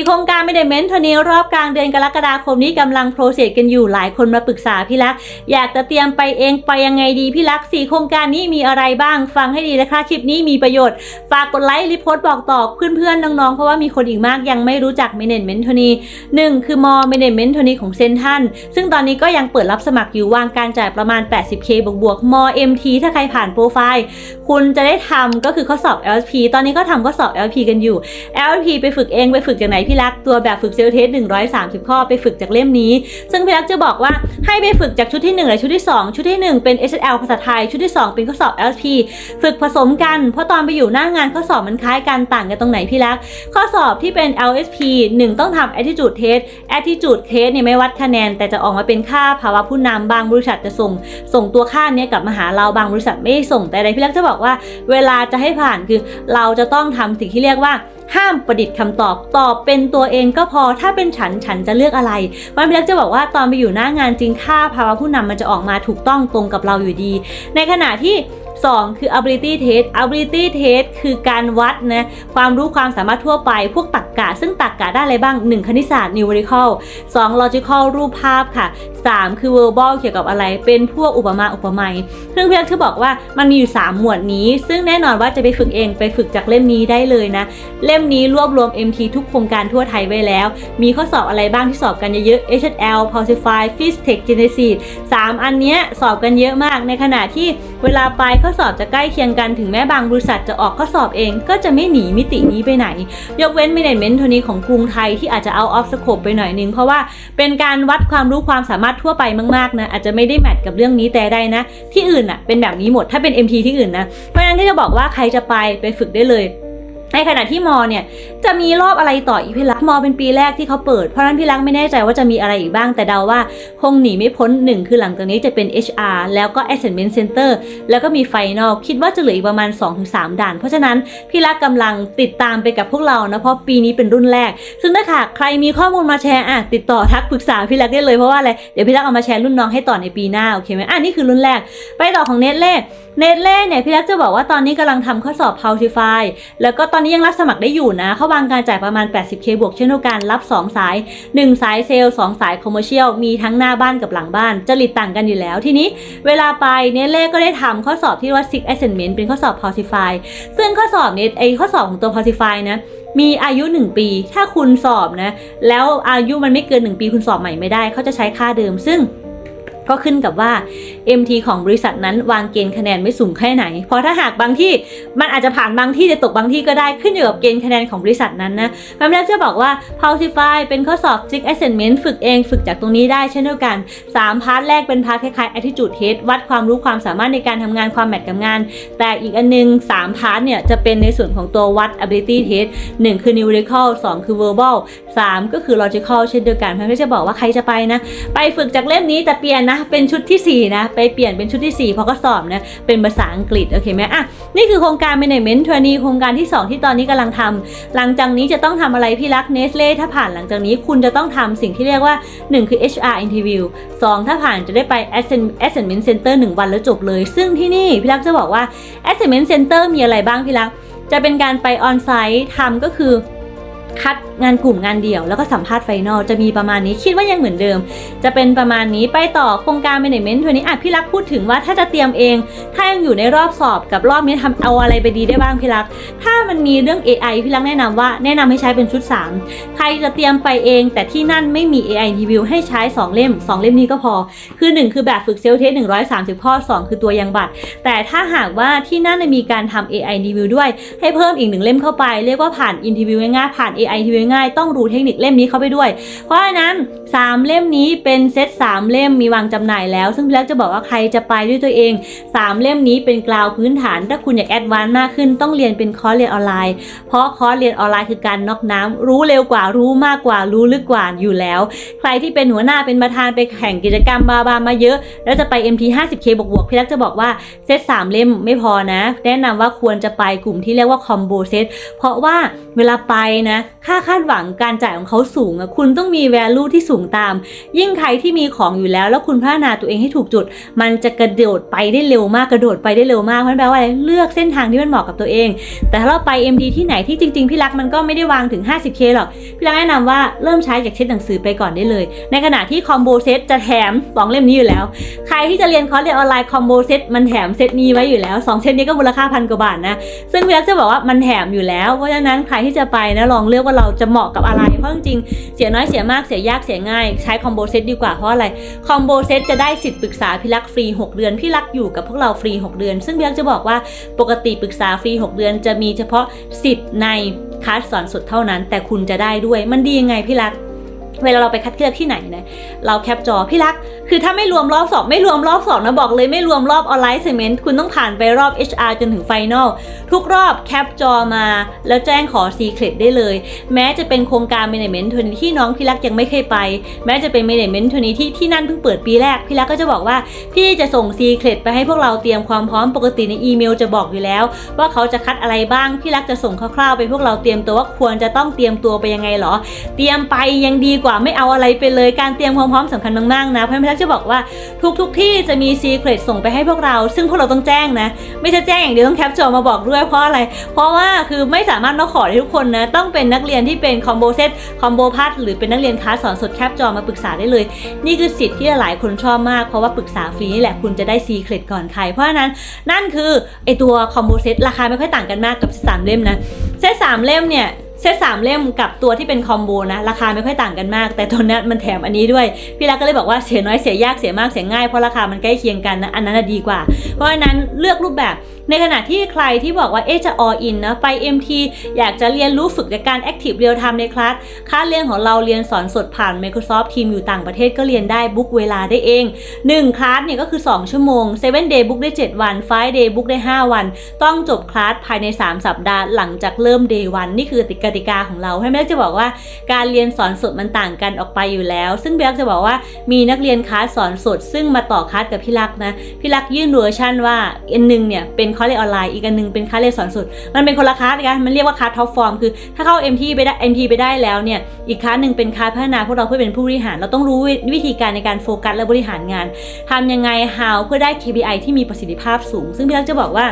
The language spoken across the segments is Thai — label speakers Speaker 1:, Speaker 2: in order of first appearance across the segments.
Speaker 1: 4โครงการไม่ได้เมนเทอร์นี้รอบกลางเดือนกรกฎาคมนี้กำลังโปรเซสกันอยู่หลายคนมาปรึกษาพี่ลักษ์อยากจะเตรียมไปเองไปยังไงดีพี่ลักษณ์4โครงการนี้มีอะไรบ้างฟังให้ดีนะคะคลิปนี้มีประโยชน์ ฝากกดไลค์รีโพสต์บอกต่อเพื่อนๆน้องๆเพราะว่ามีคนอีกมากยังไม่รู้จักเมเนจเมนต์โทนีหนึ่งคือมอเมเนจเมนต์โทนีของเซนทันซึ่งตอนนี้ก็ยังเปิดรับสมัครอยู่วางการจ่ายประมาณ 80k บวกบวกๆมอ MT ถ้าใครผ่านโปรไฟล์คุณจะได้ทำก็คือข้อสอบ LP ตอนนี้ก็ทำข้อสอบ LP กันอยู่ LP ไปฝึกเองไปฝึกจากไหนพี่รักตัวแบบฝึกเซลเทส 130 ข้อไปฝึกจากเล่มนี้ ซึ่งพี่รักจะบอกว่าให้ไปฝึกจากชุดที่ 1 และชุดที่ 2 ชุดที่ 1 เป็น SL ภาษาไทย ชุดที่ 2 เป็นข้อสอบ LSP ฝึกผสมกัน เพราะตอนไปอยู่หน้างานข้อสอบมันคล้ายกันต่างกันตรงไหนพี่รัก ข้อสอบที่เป็น LSP 1 ต้องทำ attitude test attitude test เนี่ยไม่วัดคะแนน แต่จะออกมาเป็นค่าภาวะผู้นำบางบริษัทจะส่ง ส่งตัวค่านี้กลับมาหาเราบางบริษัทไม่ส่งแต่ใดพี่รักจะบอกว่า เวลาจะให้ผ่านคือเราจะต้องทำสิ่งที่เรียกว่า ห้ามประดิษฐ์คำตอบตอบเป็นตัวเองก็พอถ้าเป็นฉันฉันจะเลือกอะไรวันพี่รักจะบอกว่าตอนไปอยู่หน้างานจริงค่าภาวะผู้นำมันจะออกมาถูกต้องตรงกับเราอยู่ดี ในขณะที่ 2 คือ ability test ability test คือการวัดนะความรู้ความสามารถทั่วไป พวกตรรกกะ ซึ่งตรรกกะได้อะไรบ้าง 1 คณิตศาสตร์ numerical 2 logical รูปภาพค่ะ 3 คือ verbal เกี่ยวกับอะไร เป็นพวกอุปมาอุปไมยซึ่งพี่รักจะบอกว่ามันมีอยู่ 3 หมวดนี้ ซึ่งแน่นอนว่าจะไปฝึกเองไปฝึกจากเล่มนี้ได้เลยนะ เล่มนี้รวบรวม MT ทุกโครงการทั่วไทยไว้แล้ว มีข้อสอบอะไรบ้างที่สอบกันเยอะๆ HL Pulsify Physics Genesis 3 อันเนี้ยสอบกันเยอะมากในขณะที่เวลาไปข้ออสอบจะใกล้เคียงกันถึงแม้บางบริษัทจะออกข้อสอบเอง ก็จะไม่หนีมิตินี้ไปไหน ยกเว้น Management โทนี้ของกรุงไทยที่อาจจะเอาออฟสโคปไปหน่อยนึง เพราะว่าเป็นการวัดความรู้ความสามารถทั่วไปมากๆนะอาจจะไม่ได้แมทกับเรื่องนี้แต่ได้นะ ที่อื่นอะเป็นแบบนี้หมดถ้าเป็น MT ที่อื่นนะเพราะฉะนั้นก็จะบอกว่าใครจะไปไปฝึกได้เลย ในขณะที่มอเนี่ยจะมีรอบอะไรต่ออีกพี่รักมอเป็นปีแรกที่เขาเปิดเพราะนั้นพี่รักไม่แน่ใจว่าจะมีอะไรอีกบ้างแต่เดาว่าคงหนีไม่พ้น1คือหลังจากนี้จะเป็น HR แล้วก็ Assessment Center แล้วก็มี Final คิดว่าจะเหลืออีกประมาณ 2-3 ด่าน เพราะฉะนั้นพี่รักกำลังติดตามไปกับพวกเรานะเพราะปีนี้เป็นรุ่นแรก ซึ่งถ้าหากใครมีข้อมูลมาแชร์อะติดต่อทักปรึกษาพี่รักได้เลยเพราะว่าอะไรเดี๋ยวพี่รักเอามาแชร์รุ่นน้องให้ต่อในปีหน้าโอเคไหมอะนี่คือรุ่นแรก ไปต่อของเนตเล่เนตเล่เนี่ยพี่รักจะบอกว่าตอนนี้กำลังทำข้อสอบ Pautify แล้วก็ตอนอนนี้ยังรับสมัครได้อยู่นะ เขาวางการจ่ายประมาณ 80k บวกเช่นเดียวกันรับ 2 สาย 1 สายเซลล์2สายคอมเมอร์เชียลมีทั้งหน้าบ้านกับหลังบ้านจริตต่างกันอยู่แล้วทีนี้เวลาไปเนตเล่ก็ได้ทำข้อสอบที่ว่า Six Assessment เป็นข้อสอบ Pautify ซึ่งข้อสอบเนี้ไอข้อสอบของตัว Pautify นะมีอายุ 1 ปี ถ้าคุณสอบนะ แล้วอายุมันไม่เกิน 1 ปีคุณสอบใหม่ไม่ได้ เขาจะใช้ค่าเดิมซึ่ง ก็ขึ้นกับว่า MT ของบริษัทนั้นวางเกณฑ์คะแนนไม่สูงแค่ไหน เพราะถ้าหากบางที่มันอาจจะผ่านบางที่จะตกบางที่ก็ได้ขึ้นอยู่กับเกณฑ์คะแนนของบริษัทนั้นนะพามแรกจะบอกว่า Pulsify เป็นข้อสอบ Six Assessment ฝึกเองฝึกจากตรงนี้ได้เช่นเดียวกัน 3 พาร์ทแรกเป็นพาร์ทคล้ายๆ attitude test วัดความรู้ความสามารถในการทำงานความแมทกับงาน แต่อีกอันนึง 3 พาร์ทเนี่ยจะเป็นในส่วนของตัววัด ability test 1 คือ numerical 2 คือ verbal 3 ก็คือ logical เช่นเดียวกันพามแรกจะบอกว่าใครจะไปนะ ไปฝึกจากเล่มนี้แต่เปลี่ยนนะเป็นชุดที่ 4 นะ ไปเปลี่ยนเป็นชุดที่4เพราะก็สอบนะ เป็นภาษาอังกฤษ โอเคไหมอะ นี่คือโครงการ Management Trainee โครงการที่ 2 ที่ตอนนี้กำลังทำหลังจากนี้จะต้องทำอะไรพี่รักเนสเล่ถ้าผ่านหลังจากนี้คุณจะต้องทำสิ่งที่เรียกว่า 1 คือ HR interview 2 ถ้าผ่านจะได้ไป Assessment Assessment Center 1 วันแล้วจบเลย ซึ่งที่นี่พี่รักจะบอกว่า Assessment Center มีอะไรบ้างพี่รัก จะเป็นการไปออนไซต์ทำก็คือ คัดงานกลุ่มงานเดี่ยวแล้วก็สัมภาษณ์ไฟนอลจะมีประมาณนี้คิดว่ายังเหมือนเดิม จะเป็นประมาณนี้ไปต่อโครงการ management ทัวนี้อะพี่รักพูดถึงว่าถ้าจะเตรียมเอง ถ้ายังอยู่ในรอบสอบกับรอบนี้ทำเอาอะไรไปดีได้บ้างพี่รัก ถ้ามันมีเรื่อง AI พี่รักแนะนำว่าแนะนำให้ใช้เป็นชุด 3 ใครจะเตรียมไปเอง แต่ที่นั่นไม่มี AI review ให้ใช้ 2 เล่ม 2 เล่มนี้ก็พอ คือ 1 คือแบบฝึกเซลล์เทส130 ข้อ 2 คือตัวยังบัตร แต่ถ้าหากว่าที่นั่นมีการทำ AI review ด้วย ให้เพิ่มอีกหนึ่งเล่มเข้าไป เรียกว่าผ่าน interview ง่ายๆผ่าน AI interview ง่ายต้องรู้เทคนิคเล่มนี้เข้าไปด้วย เพราะฉะนั้น 3 เล่มนี้เป็นเซต3 เล่มมีวางจำหน่ายแล้ว ซึ่งพี่รักจะบอกว่าใครจะไปด้วยตัวเอง 3 เล่มนี้เป็นกราวพื้นฐาน ถ้าคุณอยากแอดวานซ์มากขึ้นต้องเรียนเป็นคอร์สเรียนออนไลน์ เพราะคอร์สเรียนออนไลน์คือการน็อกน้ำรู้เร็วกว่ารู้มากกว่ารู้ลึกกว่าอยู่แล้ว ใครที่เป็นหัวหน้าเป็นประธานไปแข่งกิจกรรมบาบามาเยอะ แล้วจะไป MT 50K บวกบวกๆพี่รักจะบอกว่าเซต3 เล่มไม่พอนะ แนะนำว่าควรจะไปกลุ่มที่เรียกว่าคอมโบเซตเพราะว่าเวลาไปนะ ค่าคาดหวังการจ่ายของเขาสูงอะคุณต้องมี value ที่สูงตาม ยิ่งใครที่มีของอยู่แล้ว แล้วคุณพัฒนาตัวเองให้ถูกจุด มันจะกระโดดไปได้เร็วมากกระโดดไปได้เร็วมากเพราะนั้นแปลว่าอะไรเลือกเส้นทางที่มันเหมาะกับตัวเอง แต่ถ้าเราไป MD ที่ไหนที่จริงๆพี่รักมันก็ไม่ได้วางถึง 50k หรอกพี่รักแนะนำว่าเริ่มใช้จากเช็ดหนังสือไปก่อนได้เลย ในขณะที่คอมโบเซตจะแถมสองเล่มนี้อยู่แล้ว ใครที่จะเรียนคอร์สเรียนออนไลน์คอมโบเซตมันแถมเซตนี้ไว้อยู่แล้วสองเซตนี้ก็มูลค่าพันกว่าบาทนะซึ่งพี่รักจะบอกว่ามันแถมอยู่แล้วเพราะฉะนั้นใครที่จะไปนะลองเลือกว่าเราจะเหมาะกับอะไร เพราะจริงๆเสียน้อยเสียมากเสียยากเสียง่าย ใช้คอมโบเซตดีกว่าเพราะอะไรคอมโบเซตจะได้สิทธิ์ปรึกษาพี่รักฟรี 6 เดือนพี่รักอยู่กับพวกเราฟรี 6 เดือน ซึ่งพี่รักจะบอกว่าปกติปรึกษาฟรี 6 เดือน จะมีเฉพาะสิทธิ์ในคลาสสอนสดเท่านั้น แต่คุณจะได้ด้วยมันดียังไงพี่รักเวลาเราไปคัดเลือกที่ไหนนะเราแคปจอพี่รัก คือถ้าไม่รวมรอบสอบไม่รวมรอบสอบนะบอกเลยไม่รวมรอบออนไลน์เซเมนต์คุณต้องผ่านไปรอบ HR จนถึงไฟนอลทุกรอบแคปจอมา แล้วแจ้งขอ Secret ได้เลย แม้จะเป็นโครงการ Management ทุนที่น้องพี่รักยังไม่เคยไป แม้จะเป็น Management ทุนี้ที่ที่นั่นเพิ่งเปิดปีแรกพี่รักก็จะบอกว่าพี่จะส่ง Secret ไปให้พวกเราเตรียมความพร้อมปกติในอีเมลจะบอกอยู่แล้ว ว่าเขาจะคัดอะไรบ้างพี่รักจะส่งคร่าวๆ ไปพวกเราเตรียมตัวว่าควรจะต้องเตรียมตัวไปยังไงหรอ เตรียมไปยังดีกว่าไม่เอาอะไรไปเลยการเตรียมความพร้อมสำคัญมากๆนะเพราะพี่รักจะบอกว่าทุกๆทที่จะมี Secret ส่งไปให้พวกเรา ซึ่งพวกเราต้องแจ้งนะ ไม่ใช่แจ้งอย่างเดียวต้องแคปจอมาบอกด้วยเพราะอะไร เพราะว่าคือไม่สามารถมาขอได้ทุกคนนะ ต้องเป็นนักเรียนที่เป็นคอมโบเซตคอมโบพัทหรือเป็นนักเรียนคลาสสอนสดแคปจอมาปรึกษาได้เลย นี่คือสิทธิ์ที่หลายคนชอบมากเพราะว่าปรึกษาฟรีนี่แหละคุณจะได้ Secret ก่อนใครเพราะฉะนั้นนั่นคือไอตัวคอมโบเซตราคาไม่ค่อยต่างกันมากกับเซตสามเล่มนะเซตสามเล่มเนี่ย เซตสามเล่มกับตัวที่เป็นคอมโบนะ ราคาไม่ค่อยต่างกันมาก แต่ตัวนั้นมันแถมอันนี้ด้วย พี่รักก็เลยบอกว่าเสียน้อยเสียยากเสียมากเสียง่ายเพราะราคามันใกล้เคียงกันนะอันนั้นดีกว่า เพราะฉะนั้นเลือกรูปแบบ ในขณะที่ใครที่บอกว่าเอะจะ all in นะไป MT อยากจะเรียนรู้ฝึกจากการ active real time ในคลาสคลาสเรียนของเราเรียนสอนสดผ่าน Microsoft Team อยู่ต่างประเทศก็เรียนได้บุ๊กเวลาได้เอง 1 คลาสเนี่ยก็คือ 2 ชั่วโมง 7 day book ได้ 7 วัน 5 day book ได้ 5 วัน ต้องจบคลาสภายใน 3 สัปดาห์หลังจากเริ่ม day 1นี่คือติกติกาของเราให้แม่จะบอกว่าการเรียนสอนสดมันต่างกันออกไปอยู่แล้ว ซึ่งพี่รักจะบอกว่ามีนักเรียนคลาสสอนสด ซึ่งมาต่อคลาสกับพี่รักนะพี่รักยื่นเวอร์ชันว่าอันหนึงเนี่ยเป็นคาเรียนออนไลน์อีกอันหนึงเป็นคาเรียนสอนสดมันเป็นคนละคลาสกันมันเรียกว่าคลาสท็อปฟอร์มคือถ้าเข้า MT ไปได้ MT ไปได้แล้วเนี่ยอีกคลาสหนึ่งเป็นคลาสพัฒนาพวกเราเพื่อเป็นผู้บริหาร เราต้องรู้วิธีการในการโฟกัสและบริหารงานทำยังไง how เพื่อได้ KPI ที่มีประสิทธิภาพสูง ซึ่งพี่รักจะบอกว่า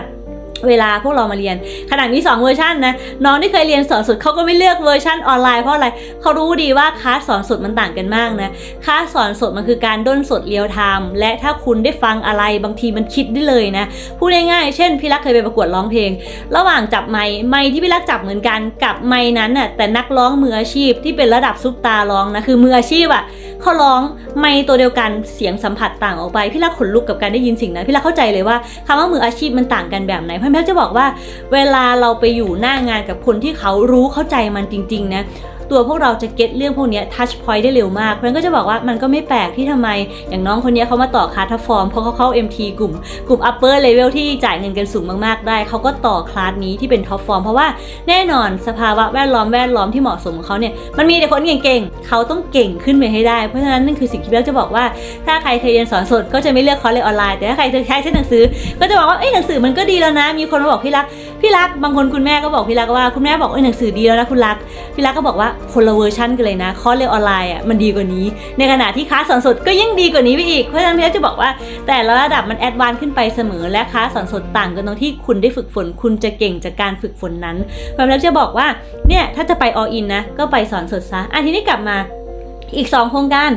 Speaker 1: เวลาพวกเรามาเรียน ขนาดมี2เวอร์ชันนะน้องที่เคยเรียนสอนสดเขาก็ไม่เลือกเวอร์ชันออนไลน์เพราะอะไรเขารู้ดีว่าคลาสสอนสดมันต่างกันมากนะคลาสสอนสดมันคือการด้นสดเรียลไทม์และถ้าคุณได้ฟังอะไรบางทีมันคิดได้เลยนะพูดง่ายๆเช่นพี่รักเคยไปประกวดร้องเพลง ระหว่างจับไม้ไม้ที่พี่รักจับเหมือนกันกับไม้นั้นน่ะแต่นักร้องมืออาชีพที่เป็นระดับซุปตาร้องนะคือมืออาชีพอะ เขาร้องไม่ตัวเดียวกันเสียงสัมผัสต่างออกไป พี่รักขนลุกกับการได้ยินสิ่งนั้นพี่รักเข้าใจเลยว่าคำว่ามืออาชีพมันต่างกันแบบไหนเพราะพี่อจะบอกว่า เวลาเราไปอยู่หน้างานกับคนที่เขารู้เข้าใจมันจริง ๆ นะ ตัวพวกเราจะเก็ตเรื่องพวกนี้ทัชพอยต์ได้เร็วมากเพราะนั้นก็จะบอกว่ามันก็ไม่แปลกที่ทำไม อย่างน้องคนนี้เขามาต่อคลาสทัฟฟอร์มเพราะเขาเข้า MT กลุ่มกลุ่ม upper level ที่จ่ายเงินกันสูงมากๆได้ เขาก็ต่อคลาสนี้ที่เป็นท็อปฟอร์มเพราะว่าแน่นอนสภาวะแวดล้อมแวดล้อมที่เหมาะสมของเขาเนี่ยมันมีแต่คนเก่งๆเขาต้องเก่งขึ้นไปให้ได้เพราะฉะนั้นนั่นคือสิ่งที่เราจะบอกว่า ถ้าใครเคยเรียนสอนสดก็จะไม่เลือกคอร์สเรียนออนไลน์แต่ถ้าใครเคยใช้เส้นหนังสือ ก็จะบอกว่าเอ้ยหนังสือมันก็ดีแล้วนะ มีคนมาบอกพี่รักพี่รักบางคนคุณแม่ก็บอกพี่รักว่าคุณแม่บอกเอ้ยหนังสือดีแล้วนะคุณรักพี่รักก็บอกว่าคนละเวอร์ชันกันเลยนะคอร์สเรียนออนไลน์อะมันดีกว่านี้ ในขณะที่คลาสสอนสดก็ยิ่งดีกว่านี้ไปอีก เพราะฉะนั้นพี่จะบอกว่า แต่ละระดับมันแอดวานซ์ขึ้นไปเสมอ และคลาสสอนสดต่างกันตรงที่คุณได้ฝึกฝน คุณจะเก่งจากการฝึกฝนนั้นเพราะฉะนั้นจะบอกว่าเนี่ยถ้าจะไปออินนะก็ไปสอนสดซะอะทีนี้กลับมา อีก 2 โครงการ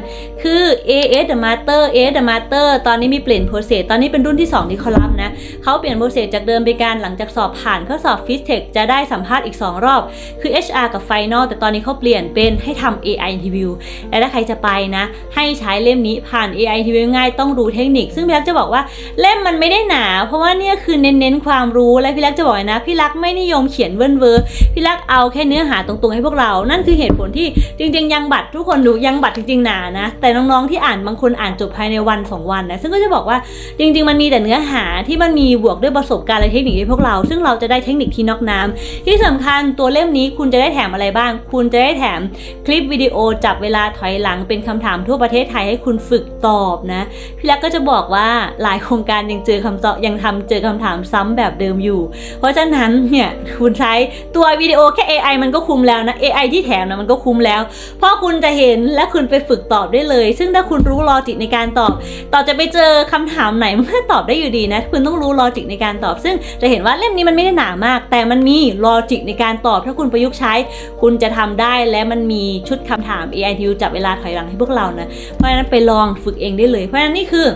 Speaker 1: คือ AS The Master AS The Master ตอนนี้มีเปลี่ยนโปรเซสตอนนี้เป็นรุ่นที่ 2 ที่เขารับนะเขาเปลี่ยนโปรเซสจากเดิมเป็นการหลังจากสอบผ่านข้อสอบ f i s t e c h จะได้สัมภาษณ์อีก 2 รอบ คือ HR กับ Final แต่ตอนนี้เขาเปลี่ยนเป็นให้ทำ AI interview และถ้าใครจะไปนะ ให้ใช้เล่มนี้ผ่าน AI interview ง่ายต้องรู้เทคนิค ซึ่งพี่รักจะบอกว่าเล่มมันไม่ได้หนา เพราะว่าเนี่ยคือเน้นๆความรู้และพี่รักจะบอกนะพี่รักไม่นิยมเขียนเวิร์นเวอร์พี่รักเอาแค่เนื้อหาตรงๆให้พวกเรา นั่นคือเหตุผลที่จริงๆยังบัตรทุกคนดูยังบัตรจริงๆหนานะ แต่น้องๆที่อ่านบางคนอ่านจบภายในวันสองวันนะซึ่งก็จะบอกว่าจริง ๆ มันมีแต่เนื้อหาที่มันมีบวกด้วยประสบการณ์และเทคนิคให้พวกเรา ซึ่งเราจะได้เทคนิคที่นอกน้ำที่สำคัญตัวเล่มนี้คุณจะได้แถมอะไรบ้าง คุณจะได้แถมคลิปวิดีโอจับเวลาถอยหลังเป็นคำถามทั่วประเทศไทยให้คุณฝึกตอบนะพี่ลักก็จะบอกว่าหลายโครงการยังเจอคำตอบยังทำเจอคำถามซ้ำแบบเดิมอยู่ เพราะฉะนั้นเนี่ยคุณใช้ตัววิดีโอแค่ AI มันก็คุ้มแล้วนะ AI ที่แถมนะมันก็คุ้มแล้ว เพราะคุณจะเห็นและคุณไปฝึกตอบได้เลย ซึ่งถ้าคุณรู้ลอจิกในการตอบ ต่อจะไปเจอคำถามไหนมันก็ตอบได้อยู่ดีนะ คุณต้องรู้ลอจิกในการตอบ ซึ่งจะเห็นว่าเล่มนี้มันไม่ได้หนามาก แต่มันมีลอจิกในการตอบ ถ้าคุณประยุกต์ใช้ คุณจะทำได้และมันมีชุดคำถาม AI ที่จับเวลาถอยหลังให้พวกเรานะ เพราะฉะนั้นไปลองฝึกเองได้เลย เพราะฉะนั้นนี่คือ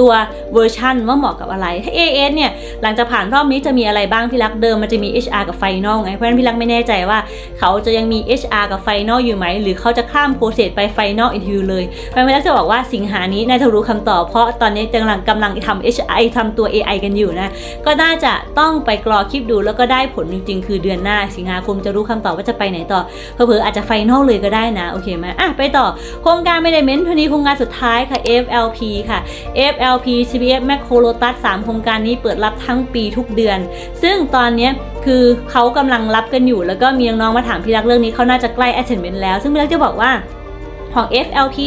Speaker 1: ตัวเวอร์ชันว่าเหมาะกับอะไร ถ้า AS เนี่ย หลังจากผ่านรอบนี้จะมีอะไรบ้างพี่รักเดิมมันจะมี HR กับ Final ไง เพราะฉะนั้นพี่รักไม่แน่ใจว่า เขาจะยังมี HR กับ Final อยู่ไหม หรือเขาจะข้ามโปรเซสไป Final Interview เลยเพราะฉะนั้นพี่รักจะบอกว่าสิงหานี้น่าจะรู้คำตอบ เพราะตอนนี้กำลังกำลังทำ HR ทำตัว AI กันอยู่นะ ก็น่าจะต้องไปกรอคลิปดูแล้วก็ได้ผลจริงๆ คือเดือนหน้า สิงหาคมจะรู้คำตอบว่าจะไปไหนต่อเผลอๆอาจจะ Final เลยก็ได้นะโอเคไหมอะไปต่อโครงการ Management ทีนี้โครงการสุดท้ายค่ะ FLP ค่ะ FLP CPF Macro Lotus 3 โครงการนี้เปิดรับทั้งปีทุกเดือน ซึ่งตอนนี้คือเขากำลังรับกันอยู่ แล้วก็มีน้องๆมาถามพี่รักเรื่องนี้เขาน่าจะใกล้ assignment แล้ว ซึ่งพี่รักจะบอกว่า ของ FLP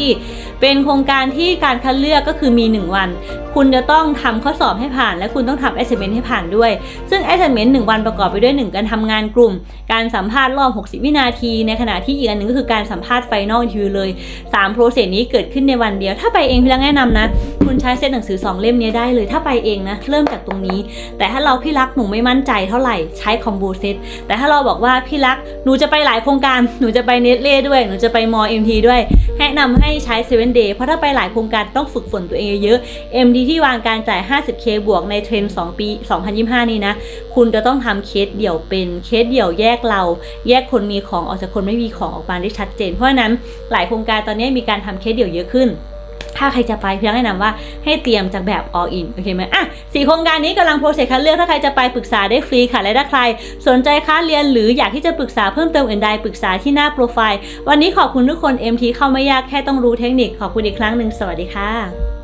Speaker 1: เป็นโครงการที่การคัดเลือกก็คือมี 1 วัน คุณจะต้องทำข้อสอบให้ผ่าน และคุณต้องทำ assignment ให้ผ่านด้วย ซึ่ง assignment 1 วันประกอบไปด้วย 1 การทำงานกลุ่ม การสัมภาษณ์รอบ 60 วินาที ในขณะที่อีกอันหนึ่งก็คือการสัมภาษณ์ final interview เลย3 process นี้เกิดขึ้นในวันเดียว ถ้าไปเองพี่รักแนะนำนะ คุณใช้เซตหนังสือ 2 เล่มนี้ได้เลย ถ้าไปเองนะ เริ่มจากตรงนี้ แต่ถ้าเราพี่รักหนูไม่มั่นใจเท่าไหร่ใช้คอมโบเซตแต่ถ้าเราบอกว่าพี่รักหนูจะไปหลายโครงการหนูจะไปเนสเล่ด้วยหนูจะไปมอ MT ด้วยแนะนำให้ใช้ 7 day เพราะถ้าไปหลายโครงการต้องฝึกฝนตัวเองเยอะๆ MD ที่วางการจ่าย 50k บวกในเทรนด์2ปี 2025 นี้นะ คุณจะต้องทำเคสเดี่ยวเป็นเคสเดี่ยวแยกเรา แยกคนมีของออกจากคนไม่มีของออกมาได้ชัดเจน เพราะฉะนั้นหลายโครงการตอนนี้มีการทำเคสเดี่ยวเยอะขึ้น ถ้าใครจะไปเพียงแนะนำว่าให้เตรียมจากแบบ all in โอเคไหมอะสี่โครงการนี้กำลังโปรเซสคัดเลือกถ้าใครจะไปปรึกษาได้ฟรีค่ะและถ้าใคร สนใจค้าเรียนหรืออยากที่จะปรึกษาเพิ่มเติมอื่นใดปรึกษาที่หน้าโปรไฟล์ วันนี้ขอบคุณทุกคน MT เข้าไม่ยากแค่ต้องรู้เทคนิคขอบคุณอีกครั้งหนึ่งสวัสดีค่ะ